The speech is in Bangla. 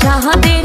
সাহাদের